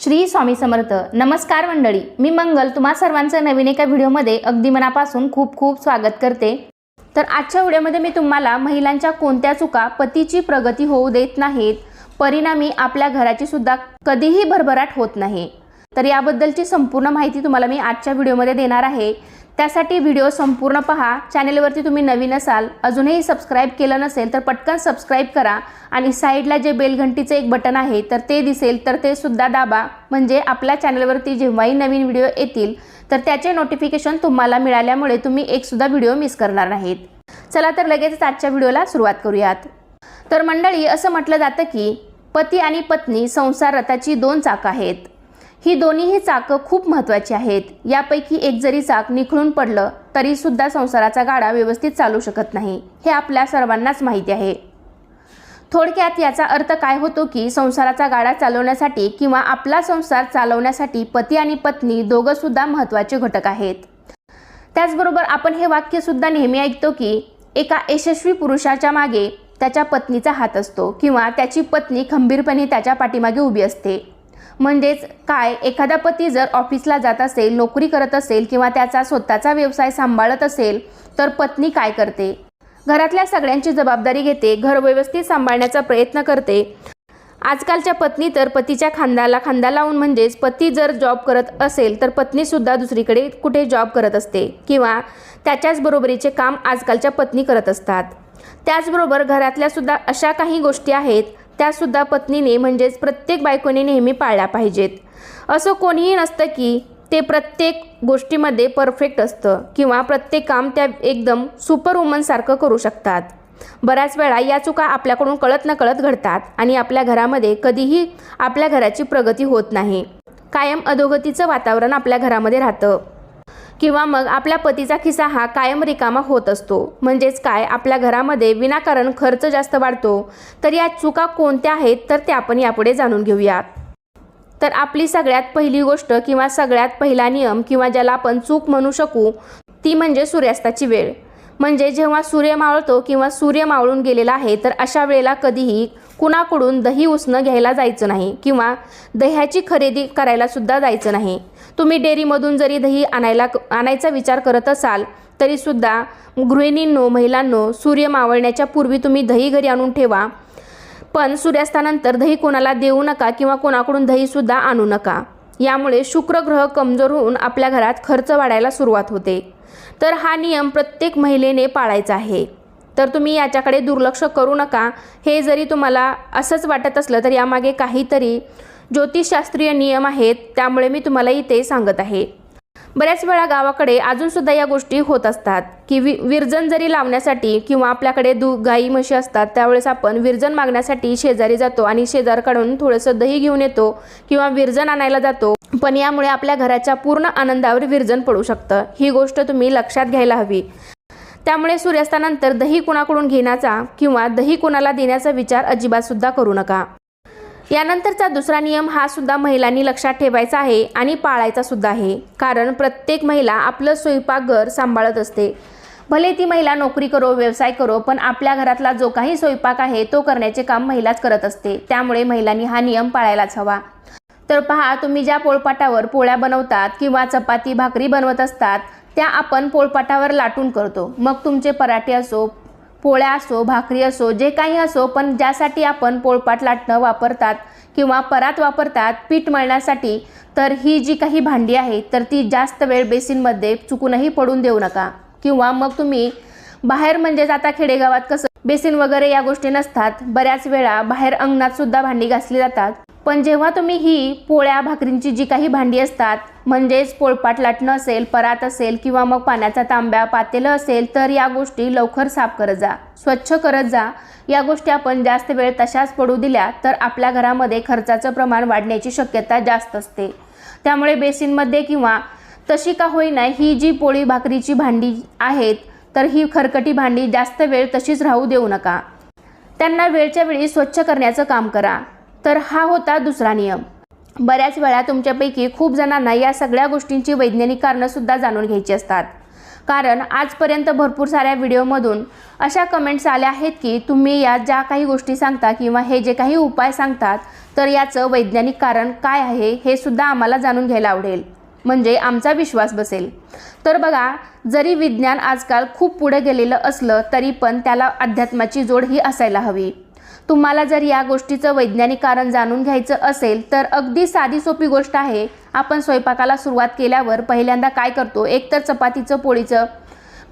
श्री स्वामी समर्थ. नमस्कार मंडळी मी मंगल तुम्हा सर्वांचं नवीन एका व्हिडिओमध्ये अगदी मनापासून खूप खूप स्वागत करते. तर आजच्या व्हिडिओमध्ये मी तुम्हाला महिलांच्या कोणत्या चुका पतीची प्रगती होऊ देत नाहीत परिणामी आपल्या घराची सुद्धा कधीही भरभराट होत नाही. तर याबद्दलची संपूर्ण माहिती तुम्हाला मी आजच्या व्हिडिओमध्ये देणार आहे. त्यासाठी व्हिडिओ संपूर्ण पहा. चॅनेलवरती तुम्ही नवीन असाल अजूनही सबस्क्राईब केलं नसेल तर पटकन सबस्क्राईब करा. आणि साईडला जे बेलघंटीचं एक बटन आहे तर ते दिसेल तर ते सुद्धा दाबा. म्हणजे आपल्या चॅनलवरती जेव्हाही नवीन व्हिडिओ येतील तर त्याचे नोटिफिकेशन तुम्हाला मिळाल्यामुळे तुम्ही एकसुद्धा व्हिडिओ मिस करणार नाहीत. चला तर लगेचच आजच्या व्हिडिओला सुरुवात करूयात. तर मंडळी असं म्हटलं जातं की पती आणि पत्नी संसार रथाची दोन चाक आहेत. ही दोन्हीही चाकं खूप महत्त्वाची आहेत. यापैकी एक जरी चाक निखळून पडलं तरी सुद्धा संसाराचा गाडा व्यवस्थित चालू शकत नाही. हे आपल्या सर्वांनाच माहिती आहे. थोडक्यात याचा अर्थ काय होतो की संसाराचा गाडा चालवण्यासाठी किंवा आपला संसार चालवण्यासाठी पती आणि पत्नी दोघंसुद्धा महत्त्वाचे घटक आहेत. त्याचबरोबर आपण हे वाक्यसुद्धा नेहमी ऐकतो की एका यशस्वी पुरुषाच्या मागे त्याच्या पत्नीचा हात असतो किंवा त्याची पत्नी खंबीरपणे त्याच्या पाठीमागे उभी असते. म्हणजेच काय? एखादा पती जर ऑफिसला जात असेल नोकरी करत असेल किंवा त्याचा स्वतःचा व्यवसाय सांभाळत असेल तर पत्नी काय करते? घरातल्या सगळ्यांची जबाबदारी घेते घर व्यवस्थित सांभाळण्याचा प्रयत्न करते. आजकालच्या पत्नी तर पतीच्या खांद्याला खांदा लावून म्हणजेच पती जर जॉब करत असेल तर पत्नीसुद्धा दुसरीकडे कुठे जॉब करत असते किंवा त्याच्याच बरोबरीचे काम आजकालच्या पत्नी करत असतात. त्याचबरोबर घरातल्यासुद्धा अशा काही गोष्टी आहेत त्यासुद्धा पत्नीने म्हणजेच प्रत्येक बायकोने नेहमी पाळल्या पाहिजेत. असं कोणीही नसतं की ते प्रत्येक गोष्टीमध्ये परफेक्ट असतं किंवा प्रत्येक काम त्या एकदम सुपर वुमनसारखं करू शकतात. बऱ्याच वेळा या चुका आपल्याकडून कळत नकळत घडतात आणि आपल्या घरामध्ये कधीही आपल्या घराची प्रगती होत नाही. कायम अधोगतीचं वातावरण आपल्या घरामध्ये राहतं. किंवा मग आपल्या पतीचा खिसा हा कायम रिकामा होत असतो. म्हणजेच काय? आपल्या घरामध्ये विनाकारण खर्च जास्त वाढतो. तर या चुका कोणत्या आहेत? तर त्या आपण यापुढे जाणून घेऊयात. तर आपली सगळ्यात पहिली गोष्ट किंवा सगळ्यात पहिला नियम किंवा ज्याला आपण चूक म्हणू शकू ती म्हणजे सूर्यास्ताची वेळ. म्हणजे जेव्हा सूर्य मावळतो किंवा सूर्य मावळून गेलेला आहे तर अशा वेळेला कधीही कुणाकडून दही उसणं घ्यायला जायचं नाही किंवा दह्याची खरेदी करायला सुद्धा जायचं नाही. तुम्ही डेअरीमधून जरी दही आणायला आणायचा विचार करत असाल तरीसुद्धा गृहिणींनो महिलांनो सूर्य मावळण्याच्या पूर्वी तुम्ही दही घरी आणून ठेवा. पण सूर्यास्तानंतर दही कोणाला देऊ नका किंवा कोणाकडून दहीसुद्धा आणू नका. यामुळे शुक्रग्रह कमजोर होऊन आपल्या घरात खर्च वाढायला सुरुवात होते. तर हा नियम प्रत्येक महिलेने पाळायचा आहे. तर तुम्ही याच्याकडे दुर्लक्ष करू नका. हे जरी तुम्हाला असंच वाटत असलं तर यामागे काहीतरी ज्योतिषशास्त्रीय नियम आहेत त्यामुळे मी तुम्हाला इथे सांगत आहे. बऱ्याच वेळा गावाकडे अजूनसुद्धा या गोष्टी होत असतात की वि विरजन जरी लावण्यासाठी किंवा आपल्याकडे दू गाई म्हशी असतात त्यावेळेस आपण विरजन मागण्यासाठी शेजारी जातो आणि शेजारकडून थोडंसं दही घेऊन येतो किंवा विरजन आणायला जातो. पण यामुळे आपल्या घराच्या पूर्ण आनंदावर विरजन पडू शकतं ही गोष्ट तुम्ही लक्षात घ्यायला हवी. त्यामुळे सूर्यास्तानंतर दही कुणाकडून घेण्याचा किंवा दही कुणाला देण्याचा विचार अजिबातसुद्धा करू नका. यानंतरचा दुसरा नियम हा सुद्धा महिलांनी लक्षात ठेवायचा आहे आणि पाळायचा सुद्धा आहे. कारण प्रत्येक महिला आपलं स्वयंपाकघर सांभाळत असते. भले ती महिला नोकरी करो व्यवसाय करो पण आपल्या घरातला जो काही स्वयंपाक आहे तो करण्याचे काम महिलाच करत असते. त्यामुळे महिलांनी हा नियम पाळायलाच हवा. तर पहा तुम्ही ज्या पोळपाटावर पोळ्या बनवतात किंवा चपाती भाकरी बनवत असतात त्या आपण पोळपाटावर लाटून करतो. मग तुमचे पराठे असो पोळ्या असो भाकरी असो जे काही असो पण ज्यासाठी आपण पोळपाट लाटणं वापरतात किंवा परात वापरतात पीठ मळण्यासाठी तर ही जी काही भांडी आहे तर ती जास्त वेळ बेसिनमध्ये चुकूनही पडून देऊ नका. किंवा मग तुम्ही बाहेर म्हणजेच आता खेडेगावात कसं बेसिन वगैरे या गोष्टी नसतात. बऱ्याच वेळा बाहेर अंगणात सुद्धा भांडी घासली जातात. पण जेव्हा तुम्ही ही पोळ्या भाकरींची जी काही भांडी असतात म्हणजेच पोळपाट लाटणं असेल परात असेल किंवा मग पाण्याचा तांब्या पातेलं असेल तर या गोष्टी लवकर साफ करत जा स्वच्छ करत जा. या गोष्टी आपण जास्त वेळ तशाच पडू दिल्या तर आपल्या घरामध्ये खर्चाचं प्रमाण वाढण्याची शक्यता जास्त असते. त्यामुळे बेसिनमध्ये किंवा तशी का होईना ही जी पोळी भाकरीची भांडी आहेत तर ही खरकटी भांडी जास्त वेळ तशीच राहू देऊ नका. त्यांना वेळच्या वेळी स्वच्छ करण्याचं काम करा. तर हा होता दुसरा नियम. बऱ्याच वेळा तुमच्यापैकी खूप जणांना या सगळ्या गोष्टींची वैज्ञानिक कारणंसुद्धा जाणून घ्यायची असतात. कारण आजपर्यंत भरपूर साऱ्या व्हिडिओमधून अशा कमेंट्स आल्या आहेत की तुम्ही या ज्या काही गोष्टी सांगता किंवा हे जे काही उपाय सांगतात तर याचं वैज्ञानिक कारण काय आहे हे सुद्धा आम्हाला जाणून घ्यायला आवडेल. म्हणजे आमचा विश्वास बसेल. तर बघा जरी विज्ञान आजकाल खूप पुढे गेलेलं असलं तरी पण त्याला अध्यात्माची जोड ही असायला हवी. तुम्हाला जर या गोष्टीचं वैज्ञानिक कारण जाणून घ्यायचं असेल तर अगदी साधी सोपी गोष्ट आहे. आपण स्वयंपाकाला सुरुवात केल्यावर पहिल्यांदा काय करतो? एकतर चपातीचं पोळीचं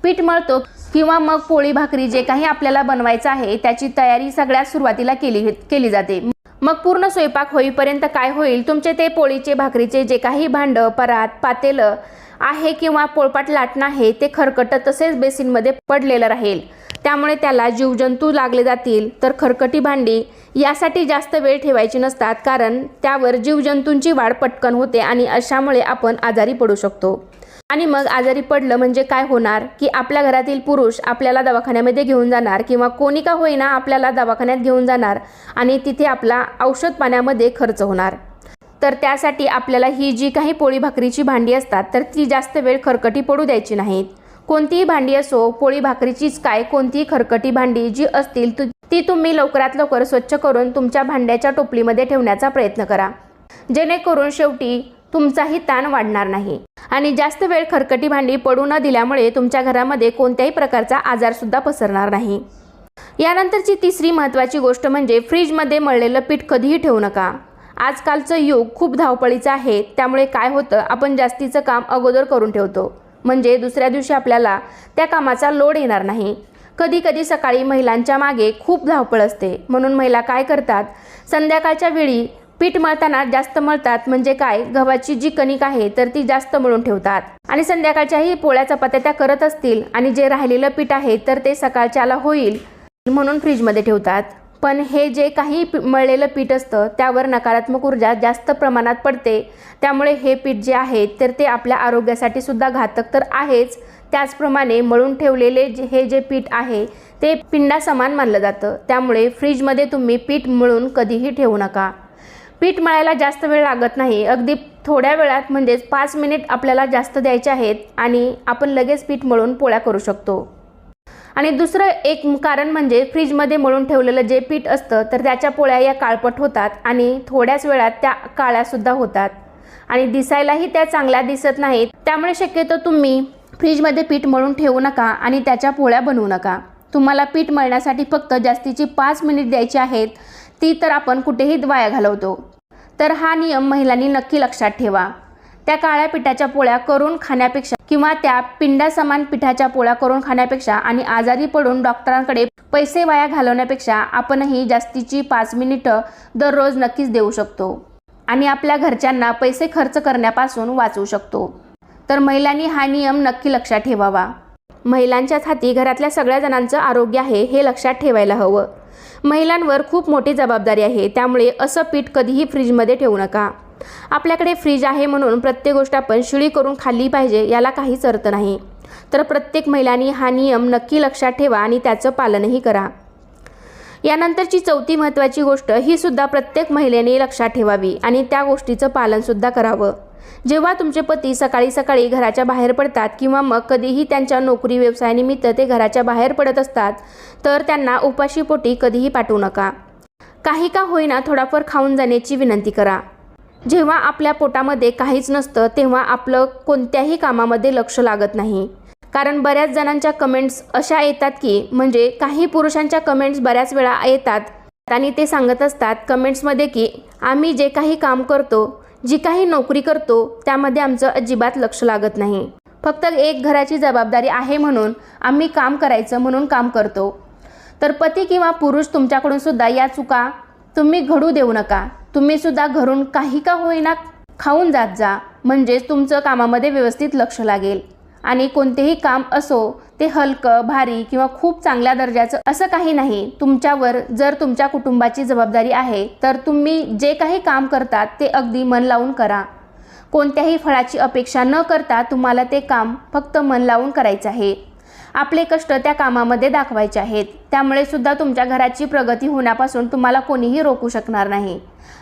पीठ मळतो किंवा मग पोळी भाकरी जे काही आपल्याला बनवायचं आहे त्याची तयारी सगळ्यात सुरुवातीला केली केली जाते. मग पूर्ण स्वयंपाक होईपर्यंत काय होईल? तुमचे ते पोळीचे भाकरीचे जे काही भांडं परात पातेलं आहे किंवा पोळपाट लाटणं आहे ते खरकट तसेच बेसिनमध्ये पडलेलं राहील. त्यामुळे त्याला जीवजंतू लागले जातील. तर खरकटी भांडी यासाठी जास्त वेळ ठेवायची नसतात कारण त्यावर जीवजंतूंची वाढ पटकन होते आणि अशामुळे आपण आजारी पडू शकतो. आणि मग आजारी पडलं म्हणजे काय होणार? की आपल्या घरातील पुरुष आपल्याला दवाखान्यामध्ये घेऊन जाणार किंवा कोणी का होईना आपल्याला दवाखान्यात घेऊन जाणार आणि तिथे आपला औषध पाण्यामध्ये खर्च होणार. तर त्यासाठी आपल्याला ही जी काही पोळी भाकरीची भांडी असतात तर ती जास्त वेळ खरकटी पडू द्यायची नाहीत. कोणतीही भांडी असो पोळी भाकरीचीच काय कोणतीही खरकटी भांडी जी असतील तु- ती तुम्ही लवकरात लवकर स्वच्छ करून तुमच्या भांड्याच्या टोपलीमध्ये ठेवण्याचा प्रयत्न करा. जेणेकरून शेवटी तुमचाही ताण वाढणार नाही. आणि जास्त वेळ खरकटी भांडी पडू न दिल्यामुळे तुमच्या घरामध्ये कोणत्याही प्रकारचा आजारसुद्धा पसरणार नाही. यानंतरची तिसरी महत्त्वाची गोष्ट म्हणजे फ्रीजमध्ये मळलेलं पीठ कधीही ठेवू नका. आजकालचं युग खूप धावपळीचं आहे. त्यामुळे काय होतं आपण जास्तीचं काम अगोदर करून ठेवतो. म्हणजे दुसऱ्या दिवशी आपल्याला त्या कामाचा लोड येणार नाही. कधी कधी सकाळी महिलांच्या मागे खूप धावपळ असते. म्हणून महिला काय करतात संध्याकाळच्या वेळी पीठ मळताना जास्त मळतात. म्हणजे काय गव्हाची जी कणिक आहे तर ती जास्त मळून ठेवतात. आणि संध्याकाळच्याही पोळ्या चपात्या त्या करत असतील आणि जे राहिलेलं पीठ आहे तर ते सकाळच्याला होईल म्हणून फ्रीजमध्ये ठेवतात. पण हे जे काही पी- मळलेलं पीठ असतं त्यावर नकारात्मक ऊर्जा जास्त प्रमाणात पडते. त्यामुळे हे पीठ जे आहे तर ते आपल्या आरोग्यासाठी सुद्धा घातक तर आहेच. त्याचप्रमाणे मळून ठेवलेले जे हे जे पीठ आहे ते पिंडासमान मानलं जातं. त्यामुळे फ्रीजमध्ये तुम्ही पीठ मळून कधीही ठेवू नका. पीठ मळायला जास्त वेळ लागत नाही. अगदी थोड्या वेळात म्हणजेच पाच मिनिट आपल्याला जास्त द्यायचे आहेत आणि आपण लगेच पीठ मळून पोळ्या करू शकतो. आणि दुसरं एक कारण म्हणजे फ्रीजमध्ये मळून ठेवलेलं जे पीठ असतं तर त्याच्या पोळ्या या काळपट होतात आणि थोड्याच वेळात त्या काळ्यासुद्धा होतात. आणि दिसायलाही त्या चांगल्या दिसत नाहीत. त्यामुळे शक्यतो तुम्ही फ्रीजमध्ये पीठ मळून ठेवू नका आणि त्याच्या पोळ्या बनवू नका. तुम्हाला पीठ मळण्यासाठी फक्त जास्तीची पाच मिनिट द्यायची आहेत ती तर आपण कुठेही वाया घालवतो. तर हा नियम महिलांनी नक्की लक्षात ठेवा. त्या काळ्या पिठाच्या पोळ्या करून खाण्यापेक्षा किंवा त्या पिंडासमान पिठाच्या पोळ्या करून खाण्यापेक्षा आणि आजारी पडून डॉक्टरांकडे पैसे वाया घालवण्यापेक्षा आपणही जास्तीची पाच मिनिटं दररोज नक्कीच देऊ शकतो. आणि आपल्या घरच्यांना पैसे खर्च करण्यापासून वाचवू शकतो. तर महिलांनी हा नियम नक्की लक्षात ठेवावा. महिलांच्याच हाती घरातल्या सगळ्या जणांचं आरोग्य आहे हे लक्षात ठेवायला हवं. महिलांवर खूप मोठी जबाबदारी आहे. त्यामुळे असं पीठ कधीही फ्रीजमध्ये ठेवू नका. आपल्याकडे फ्रीज आहे म्हणून प्रत्येक गोष्ट आपण शिळी करून खाल्ली पाहिजे याला काहीच अर्थ नाही. तर प्रत्येक महिलांनी हा नियम नक्की लक्षात ठेवा आणि त्याचं पालनही करा. यानंतरची चौथी महत्त्वाची गोष्ट ही सुद्धा प्रत्येक महिलेने लक्षात ठेवावी आणि त्या गोष्टीचं पालनसुद्धा करावं. जेव्हा तुमचे पती सकाळी सकाळी घराच्या बाहेर पडतात किंवा मग कधीही त्यांच्या नोकरी व्यवसायानिमित्त ते घराच्या बाहेर पडत असतात तर त्यांना उपाशीपोटी कधीही पाठवू नका. काही का होईना थोडाफार खाऊन जाण्याची विनंती करा. जेव्हा आपल्या पोटामध्ये काहीच नसतं तेव्हा आपलं कोणत्याही कामामध्ये लक्ष लागत नाही. कारण बऱ्याच जणांच्या कमेंट्स अशा येतात की म्हणजे काही पुरुषांच्या कमेंट्स बऱ्याच वेळा येतात आणि ते सांगत असतात कमेंट्समध्ये की आम्ही जे काही काम करतो जी काही नोकरी करतो त्यामध्ये आमचं अजिबात लक्ष लागत नाही. फक्त एक घराची जबाबदारी आहे म्हणून आम्ही काम करायचं म्हणून काम करतो. तर पती किंवा पुरुष तुमच्याकडून सुद्धा या चुका तुम्ही घडू देऊ नका. तुम्ही सुद्धा घरून काही का होईना खाऊन जात जा. म्हणजेच तुमचं कामामध्ये व्यवस्थित लक्ष लागेल. आणि कोणतेही काम असो ते हलकं भारी किंवा खूप चांगल्या दर्जाचं असं काही नाही. तुमच्यावर जर तुमच्या कुटुंबाची जबाबदारी आहे तर तुम्ही जे काही काम करतात ते अगदी मन लावून करा. कोणत्याही फळाची अपेक्षा न करता तुम्हाला ते काम फक्त मन लावून करायचं आहे. आपले कष्ट त्या कामामध्ये दाखवायचे आहेत. त्यामुळे सुद्धा तुमच्या घराची प्रगती होण्यापासून तुम्हाला कोणीही रोखू शकणार नाही.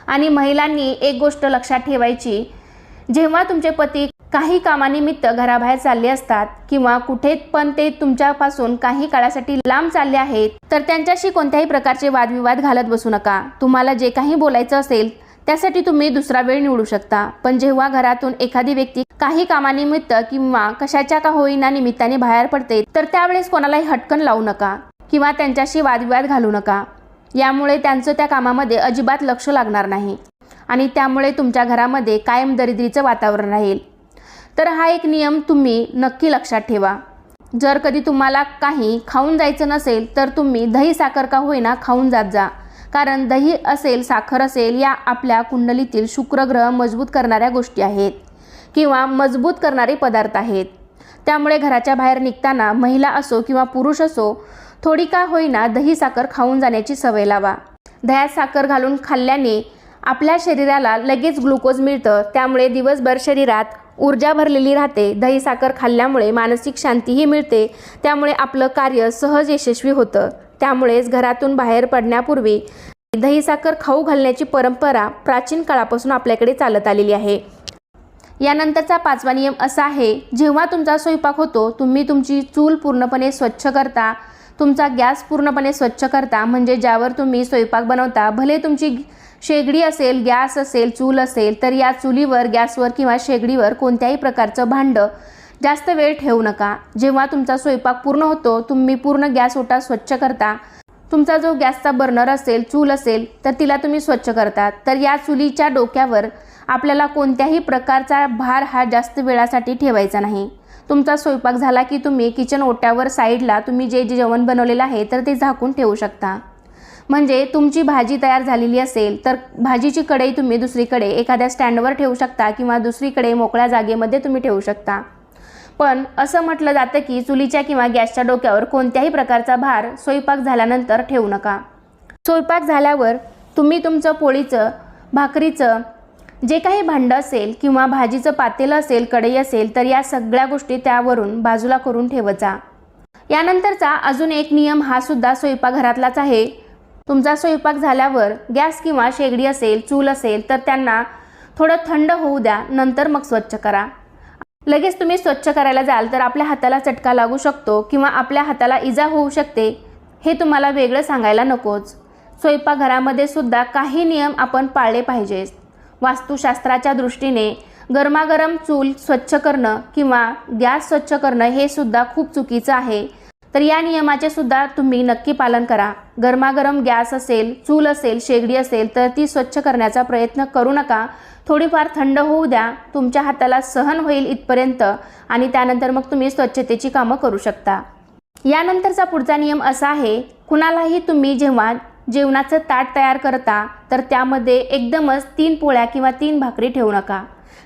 आणि महिलांनी एक गोष्ट लक्षात ठेवायची जेव्हा तुमचे पती काही कामानिमित्त घराबाहेर चालले असतात किंवा कुठे पण ते तुमच्यापासून काही काळासाठी लांब चालले आहेत तर त्यांच्याशी कोणत्याही प्रकारचे वादविवाद घालत बसू नका. तुम्हाला जे काही बोलायचं असेल त्यासाठी तुम्ही दुसरा वेळ निवडू शकता. पण जेव्हा घरातून एखादी व्यक्ती काही कामानिमित्त किंवा कशाच्या का होईना निमित्ताने बाहेर पडते तर त्यावेळेस कोणालाही हटकन लावू नका किंवा त्यांच्याशी वादविवाद घालू नका. यामुळे त्यांचं त्या कामामध्ये अजिबात लक्ष लागणार नाही आणि त्यामुळे तुमच्या घरामध्ये कायम दरिद्रीचं वातावरण राहील. तर हा एक नियम तुम्ही नक्की लक्षात ठेवा. जर कधी तुम्हाला काही खाऊन जायचं नसेल तर तुम्ही दही साखर का होईना खाऊन जात जा. कारण दही असेल साखर असेल या आपल्या कुंडलीतील शुक्रग्रह मजबूत करणाऱ्या गोष्टी आहेत किंवा मजबूत करणारे पदार्थ आहेत. त्यामुळे घराच्या बाहेर निघताना महिला असो किंवा पुरुष असो थोडी का होईना दही साखर खाऊन जाण्याची सवय लावा. दह्यात साखर घालून खाल्ल्याने आपल्या शरीराला लगेच ग्लुकोज मिळतं. त्यामुळे दिवसभर शरीरात ऊर्जा भरलेली राहते. दही साखर खाल्ल्यामुळे मानसिक शांतीही मिळते. त्यामुळे आपलं कार्य सहज यशस्वी होतं. त्यामुळेच घरातून बाहेर पडण्यापूर्वी दही साखर खाऊ घालण्याची परंपरा प्राचीन काळापासून आपल्याकडे चालत आलेली आहे. यानंतरचा पाचवा नियम असा आहे जेव्हा तुमचा स्वयंपाक होतो तुम्ही तुमची चूल पूर्णपणे स्वच्छ करता. तुमचा गॅस पूर्णपणे स्वच्छ करता म्हणजे ज्यावर तुम्ही स्वयंपाक बनवता भले तुमची शेगडी असेल गॅस असेल चूल असेल तर या चुलीवर गॅसवर किंवा शेगडीवर कोणत्याही प्रकारचं भांडं जास्त वेळ ठेवू नका. जेव्हा तुमचा स्वयंपाक पूर्ण होतो तुम्ही पूर्ण गॅस ओटा स्वच्छ करता. तुमचा जो गॅसचा बर्नर असेल चूल असेल तर तिला तुम्ही स्वच्छ करता. तर या चुलीच्या डोक्यावर आपल्याला कोणत्याही प्रकारचा भार हा जास्त वेळासाठी ठेवायचा नाही. तुमचा स्वयंपाक झाला की तुम्ही किचन ओट्यावर साईडला तुम्ही जे जे जेवण बनवलेलं आहे तर ते झाकून ठेवू शकता. म्हणजे तुमची भाजी तयार झालेली असेल तर भाजीची कढई तुम्ही दुसरीकडे एखाद्या स्टँडवर ठेवू शकता किंवा दुसरीकडे मोकळ्या जागेमध्ये तुम्ही ठेवू शकता. पण असं म्हटलं जातं की चुलीच्या किंवा गॅसच्या डोक्यावर कोणत्याही प्रकारचा भार स्वयंपाक झाल्यानंतर ठेवू नका. स्वयंपाक झाल्यावर तुम्ही तुमचं पोळीचं भाकरीचं जे काही भांडं असेल किंवा भाजीचं पातेलं असेल कढई असेल तर या सगळ्या गोष्टी त्यावरून बाजूला करून ठेवचा. यानंतरचा अजून एक नियम हा सुद्धा स्वयंपाकघरातलाच आहे. तुमचा स्वयंपाक झाल्यावर गॅस किंवा शेगडी असेल चूल असेल तर त्यांना थोडं थंड होऊ द्या नंतर मग स्वच्छ करा. लगेच तुम्ही स्वच्छ करायला जाल तर आपल्या हाताला चटका लागू शकतो किंवा आपल्या हाताला इजा होऊ शकते हे तुम्हाला वेगळं सांगायला नकोच. स्वयंपाकघरामध्ये सुद्धा काही नियम आपण पाळले पाहिजेत. वास्तुशास्त्राच्या दृष्टीने गरमागरम चूल स्वच्छ करणं किंवा गॅस स्वच्छ करणं हे सुद्धा खूप चुकीचं आहे. तर या नियमाचे सुद्धा तुम्ही नक्की पालन करा. गरमागरम गॅस असेल चूल असेल शेगडी असेल तर ती स्वच्छ करण्याचा प्रयत्न करू नका. थोडीफार थंड होऊ द्या तुमच्या हाताला सहन होईल इथपर्यंत आणि त्यानंतर मग तुम्ही स्वच्छतेची कामं करू शकता. यानंतरचा पुढचा नियम असा आहे कुणालाही तुम्ही जेव्हा जेवणाचं ताट तयार करता तर त्यामध्ये एकदमच तीन पोळ्या किंवा तीन भाकरी ठेवू नका.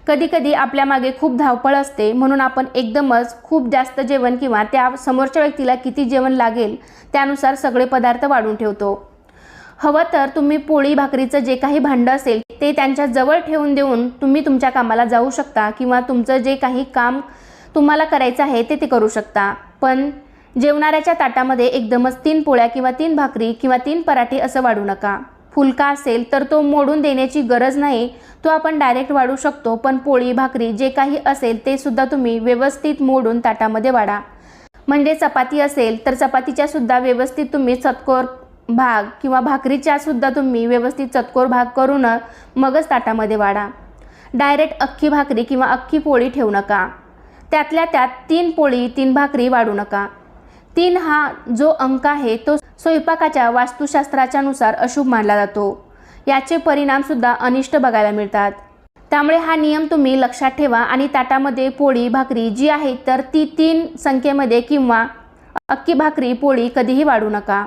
कधीकधी आपल्या मागे खूप धावपळ असते म्हणून आपण एकदमच खूप जास्त जेवण किंवा त्या समोरच्या व्यक्तीला किती जेवण लागेल त्यानुसार सगळे पदार्थ वाढून ठेवतो. हवं तर तुम्ही पोळी भाकरीचं जे काही भांडं असेल ते त्यांच्या जवळ ठेवून देऊन तुम्ही तुमच्या कामाला जाऊ शकता किंवा तुमचं जे काही काम तुम्हाला करायचं आहे ते ते करू शकता. पण जेवणाऱ्याच्या ताटामध्ये एकदमच तीन पोळ्या किंवा तीन भाकरी किंवा तीन पराठे असं वाढू नका. फुलका असेल तर तो मोडून देण्याची गरज नाही तो आपण डायरेक्ट वाढू शकतो पण पोळी भाकरी जे काही असेल ते सुद्धा तुम्ही व्यवस्थित मोडून ताटामध्ये वाढा. म्हणजे चपाती असेल तर चपातीच्या सुद्धा व्यवस्थित तुम्ही चतकोर भाग किंवा भाकरीच्या सुद्धा तुम्ही व्यवस्थित चतकोर भाग करून मगच ताटामध्ये वाढा. डायरेक्ट अख्खी भाकरी किंवा अख्खी पोळी ठेवू नका. त्यातल्या त्यात तीन पोळी तीन भाकरी वाढू नका. तीन हा जो अंक आहे तो स्वयंपाकाच्या वास्तुशास्त्राच्या नुसार अशुभ मानला जातो. याचे परिणामसुद्धा अनिष्ट बघायला मिळतात. त्यामुळे हा नियम तुम्ही लक्षात ठेवा आणि ताटामध्ये पोळी भाकरी जी आहे तर ती तीन संख्येमध्ये किंवा अख्खी भाकरी पोळी कधीही वाढू नका.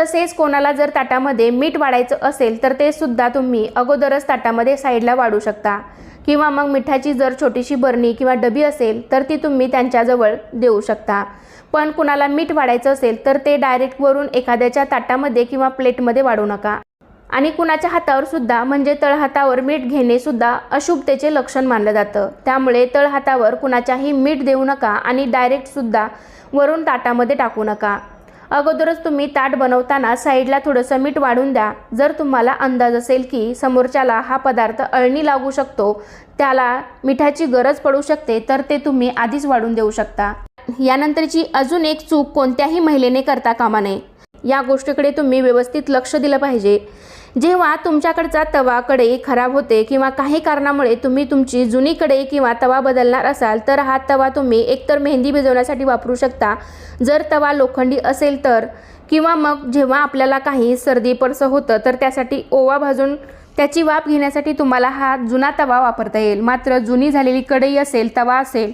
तसेच कोणाला जर ताटामध्ये मीठ वाढायचं असेल तर ते सुद्धा तुम्ही अगोदरच ताटामध्ये साईडला वाढू शकता. किंवा मग मिठाची जर छोटीशी बरणी किंवा डबी असेल तर ती तुम्ही त्यांच्याजवळ देऊ शकता. पण कुणाला मीठ वाढायचं असेल तर ते डायरेक्ट वरून एखाद्याच्या ताटामध्ये किंवा प्लेटमध्ये वाढू नका. आणि कुणाच्या हातावर सुद्धा म्हणजे तळहातावर मीठ घेणे सुद्धा अशुभतेचे लक्षण मानलं जातं. त्यामुळे तळहातावर कुणाच्याही मीठ देऊ नका आणि डायरेक्ट सुद्धा वरून ताटामध्ये टाकू नका. अगोदरच तुम्ही ताट बनवताना साईडला थोडंसं मीठ वाढून द्या. जर तुम्हाला अंदाज असेल की समोरच्याला हा पदार्थ अळणी लागू शकतो त्याला मिठाची गरज पडू शकते तर ते तुम्ही आधीच वाढून देऊ शकता. यानंतरची अजून एक चूक कोणत्याही महिलेने करता कामा नये. या गोष्टीकडे तुम्ही व्यवस्थित लक्ष दिलं पाहिजे. जेव्हा तुमच्याकडचा तवा कढई खराब होते किंवा काही कारणामुळे तुम्ही तुमची जुनी कढई किंवा तवा बदलणार असाल तर हा तवा तुम्ही एकतर मेहंदी भिजवण्यासाठी वापरू शकता. जर तवा लोखंडी असेल तर किंवा मग जेव्हा आपल्याला काही सर्दी पडसं होतं तर त्यासाठी ओवा भाजून त्याची वाफ घेण्यासाठी तुम्हाला हा जुना तवा वापरता येईल. मात्र जुनी झालेली कढई असेल तवा असेल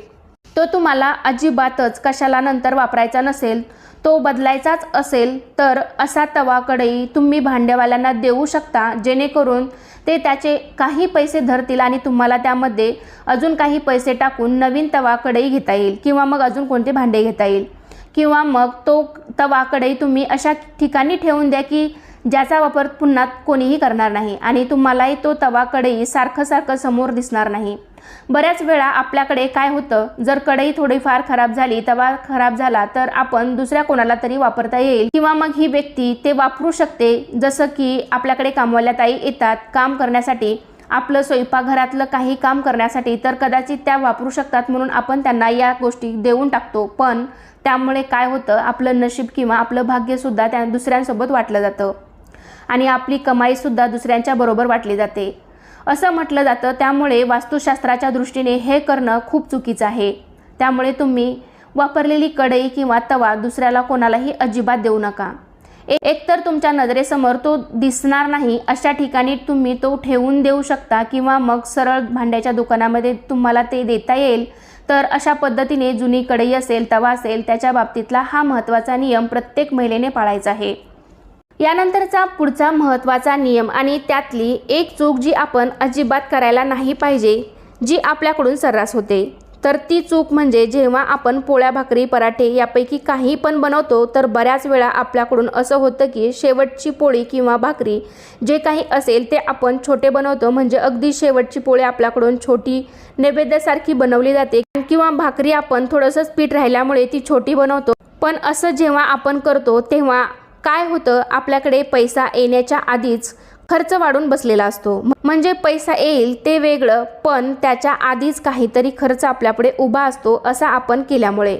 तो तुम्हाला अजिबातच कशाला नंतर वापरायचा नसेल तो बदलायचाच असेल तर असा तवा कढई तुम्ही भांड्यावाल्यांना देऊ शकता जेणेकरून ते त्याचे काही पैसे धरतील आणि तुम्हाला त्यामध्ये अजून काही पैसे टाकून नवीन तवा कढई घेता येईल किंवा मग अजून कोणते भांडे घेता येईल. किंवा मग तो तवा कढई तुम्ही अशा ठिकाणी ठेवून द्या की ज्याचा वापर पुन्हा कोणीही करणार नाही आणि तुम्हालाही तो तवा कढई सारखं सारखं समोर दिसणार नाही. बऱ्याच वेळा आपल्याकडे काय होतं जर कढई थोडीफार खराब झाली तवा खराब झाला तर आपण दुसऱ्या कोणाला तरी वापरता येईल. किंवा मग ही व्यक्ती ते वापरू शकते जसं की आपल्याकडे कामवाल्या ताई येतात काम करण्यासाठी. आपलं स्वयंपाकघरातलं काही काम करण्यासाठी तर कदाचित त्या वापरू शकतात म्हणून आपण त्यांना या गोष्टी देऊन टाकतो. पण त्यामुळे काय होतं आपलं नशीब किंवा आपलं भाग्यसुद्धा त्या दुसऱ्यांसोबत वाटलं जातं. आणि आपली कमाईसुद्धा दुसऱ्यांच्या बरोबर वाटली जाते. असं म्हटलं जातं त्यामुळे वास्तुशास्त्राच्या दृष्टीने हे करणं खूप चुकीचं आहे. त्यामुळे तुम्ही वापरलेली कढई किंवा तवा दुसऱ्याला कोणालाही अजिबात देऊ नका. ए- एकतर तुमच्या नजरेसमोर तो दिसणार नाही अशा ठिकाणी तुम्ही तो ठेवून देऊ शकता किंवा मग सरळ भांड्याच्या दुकानामध्ये तुम्हाला ते देता येईल. तर अशा पद्धतीने जुनी कढई असेल तवा असेल त्याच्या बाबतीतला हा महत्त्वाचा नियम प्रत्येक महिलेने पाळायचा आहे. यानंतरचा पुढचा महत्त्वाचा नियम आणि त्यातली एक चूक जी आपण अजिबात करायला नाही पाहिजे जी आपल्याकडून सर्रास होते. तर ती चूक म्हणजे जेव्हा आपण पोळ्या भाकरी पराठे यापैकी काही पण बनवतो तर बऱ्याच वेळा आपल्याकडून असं होतं की शेवटची पोळी किंवा भाकरी जे काही असेल ते आपण छोटे बनवतो. म्हणजे अगदी शेवटची पोळी आपल्याकडून छोटी नैवेद्यासारखी बनवली जाते किंवा भाकरी आपण थोडंसंच पीठ राहिल्यामुळे ती छोटी बनवतो. पण असं जेव्हा आपण करतो तेव्हा काय होतं? आपल्याकडे पैसा येण्याच्या आधीच खर्च वाढून बसलेला असतो. म्हणजे पैसा येईल ते वेगळं पण त्याच्या आधीच काहीतरी खर्च आपल्यापुढे उभा असतो असा आपण केल्यामुळे.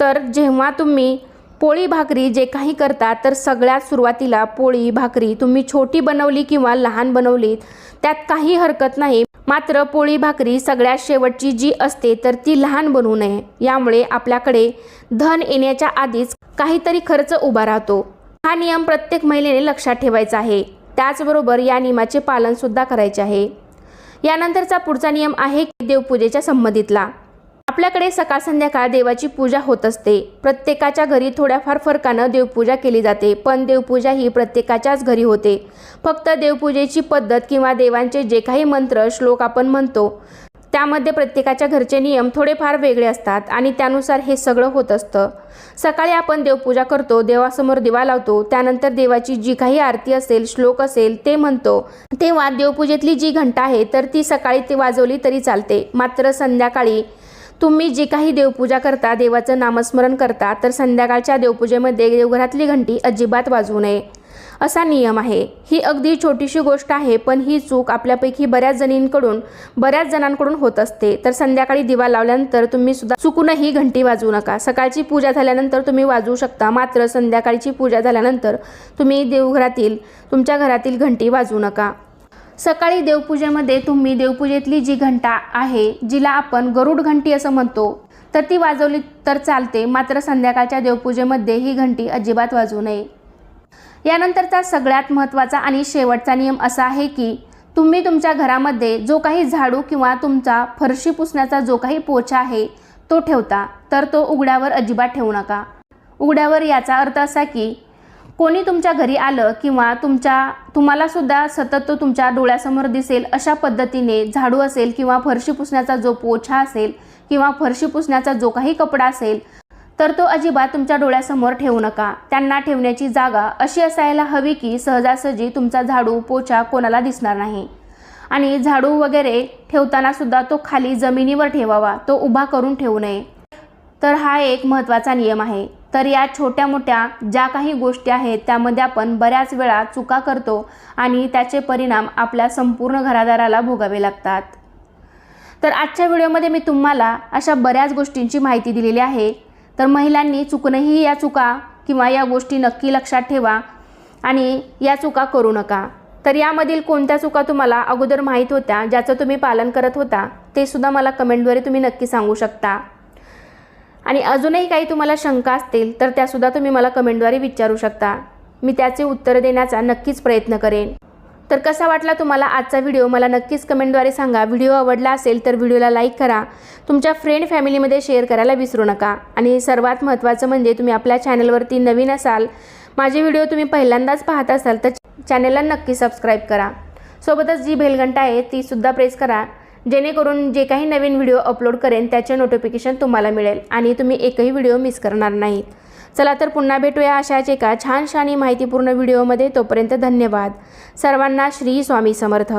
तर जेव्हा तुम्ही पोळी भाकरी जे काही करता तर सगळ्यात सुरुवातीला पोळी भाकरी तुम्ही छोटी बनवली किंवा लहान बनवली त्यात काही हरकत नाही. मात्र पोळी भाकरी सगळ्यात शेवटची जी असते तर ती लहान बनवू नये. यामुळे आपल्याकडे धन येण्याच्या आधीच काहीतरी खर्च उभा राहतो. हा नियम प्रत्येक महिलेने लक्षात ठेवायचा आहे. त्याचबरोबर या नियमाचे पालनसुद्धा करायचे आहे. यानंतरचा पुढचा नियम आहे देवपूजेच्या संबंधितला. आपल्याकडे सकाळ संध्याकाळ देवाची पूजा होत असते. प्रत्येकाच्या घरी थोड्याफार फरकानं देवपूजा केली जाते पण देवपूजा ही प्रत्येकाच्याच घरी होते. फक्त देवपूजेची पद्धत किंवा देवांचे जे काही मंत्र श्लोक आपण म्हणतो त्यामध्ये प्रत्येकाच्या घरचे नियम थोडेफार वेगळे असतात आणि त्यानुसार हे सगळं होत असतं. सकाळी आपण देवपूजा करतो देवासमोर दिवा लावतो त्यानंतर देवाची जी काही आरती असेल श्लोक असेल ते म्हणतो. तेव्हा देवपूजेतली जी घंटा आहे तर ती सकाळी ती वाजवली तरी चालते. मात्र संध्याकाळी तुम्ही जी काही देवपूजा करता देवाचं नामस्मरण करता तर संध्याकाळच्या देवपूजेमध्ये देवघरातली घंटी अजिबात वाजवू नये. असा नियम आहे. ही अगदी छोटीशी गोष्ट आहे पण ही चूक आपल्यापैकी बऱ्याच जणींकडून बऱ्याच जणांकडून होत असते. तर संध्याकाळी दिवा लावल्यानंतर तुम्ही सुद्धा चुकूनही घंटी वाजवू नका. सकाळची पूजा झाल्यानंतर तुम्ही वाजवू शकता. मात्र संध्याकाळची पूजा झाल्यानंतर तुम्ही देवघरातील तुमच्या घरातील घंटी वाजवू नका. सकाळी देवपूजेमध्ये तुम्ही देवपूजेतली जी घंटा आहे जिला आपण गरुड घंटी असं म्हणतो तर ती वाजवली तर चालते. मात्र संध्याकाळच्या देवपूजेमध्ये ही घंटी अजिबात वाजू नये. यानंतरचा सगळ्यात महत्त्वाचा आणि शेवटचा नियम असा आहे की तुम्ही तुमच्या घरामध्ये जो काही झाडू किंवा तुमचा फरशी पुसण्याचा जो काही पोछा आहे तो ठेवता तर तो उघड्यावर अजिबात ठेवू नका. उघड्यावर याचा अर्थ असा की कोणी तुमच्या घरी आलं किंवा तुमच्या तुम्हालासुद्धा सतत तो तुमच्या डोळ्यासमोर दिसेल अशा पद्धतीने झाडू असेल किंवा फरशी पुसण्याचा जो पोछा असेल किंवा फरशी पुसण्याचा जो काही कपडा असेल तर तो अजिबात तुमच्या डोळ्यासमोर ठेवू नका. त्यांना ठेवण्याची जागा अशी असायला हवी की सहजासहजी तुमचा झाडू पोछा कोणाला दिसणार नाही. आणि झाडू वगैरे ठेवताना सुद्धा तो खाली जमिनीवर ठेवावा तो उभा करून ठेवू नये. तर हा एक महत्त्वाचा नियम आहे. तर या छोट्या मोठ्या ज्या काही गोष्टी आहेत त्यामध्ये आपण बऱ्याच वेळा चुका करतो आणि त्याचे परिणाम आपल्या संपूर्ण घरादाराला भोगावे लागतात. तर आजच्या व्हिडिओमध्ये मी तुम्हाला अशा बऱ्याच गोष्टींची माहिती दिलेली आहे. तर महिलांनी चुकूनही या चुका किंवा या गोष्टी नक्की लक्षात ठेवा आणि या चुका करू नका. तर यामधील कोणत्या चुका तुम्हाला अगोदर माहीत होत्या ज्याचं तुम्ही पालन करत होता ते सुद्धा मला कमेंटद्वारे तुम्ही नक्की सांगू शकता. आणि अजूनही काही तुम्हाला शंका असतील तर त्यासुद्धा तुम्ही मला कमेंटद्वारे विचारू शकता. मी त्याचे उत्तर देण्याचा नक्कीच प्रयत्न करेन. तर कसा वाटला तुम्हाला आजचा व्हिडिओ? मला नक्कीच कमेंटद्वारे सांगा. व्हिडिओ आवडला असेल तर व्हिडिओला लाईक करा. तुमच्या फ्रेंड फॅमिलीमध्ये शेअर करायला विसरू नका. आणि सर्वात महत्त्वाचं म्हणजे तुम्ही आपल्या चॅनलवरती नवीन असाल माझे व्हिडिओ तुम्ही पहिल्यांदाच पाहत असाल तर चॅनलला नक्की सबस्क्राईब करा. सोबतच जी बेलघंटा आहे तीसुद्धा प्रेस करा. जेणेकरून जे काही नवीन व्हिडिओ अपलोड करेन त्याचे नोटिफिकेशन तुम्हाला मिळेल. आणि तुम्ही एकही व्हिडिओ मिस करणार नाहीत चला तर पुन्हा भेटूया अशाच एका छानशा आणि माहितीपूर्ण व्हिडिओमध्ये. तोपर्यंत धन्यवाद. सर्वांना श्री स्वामी समर्थ.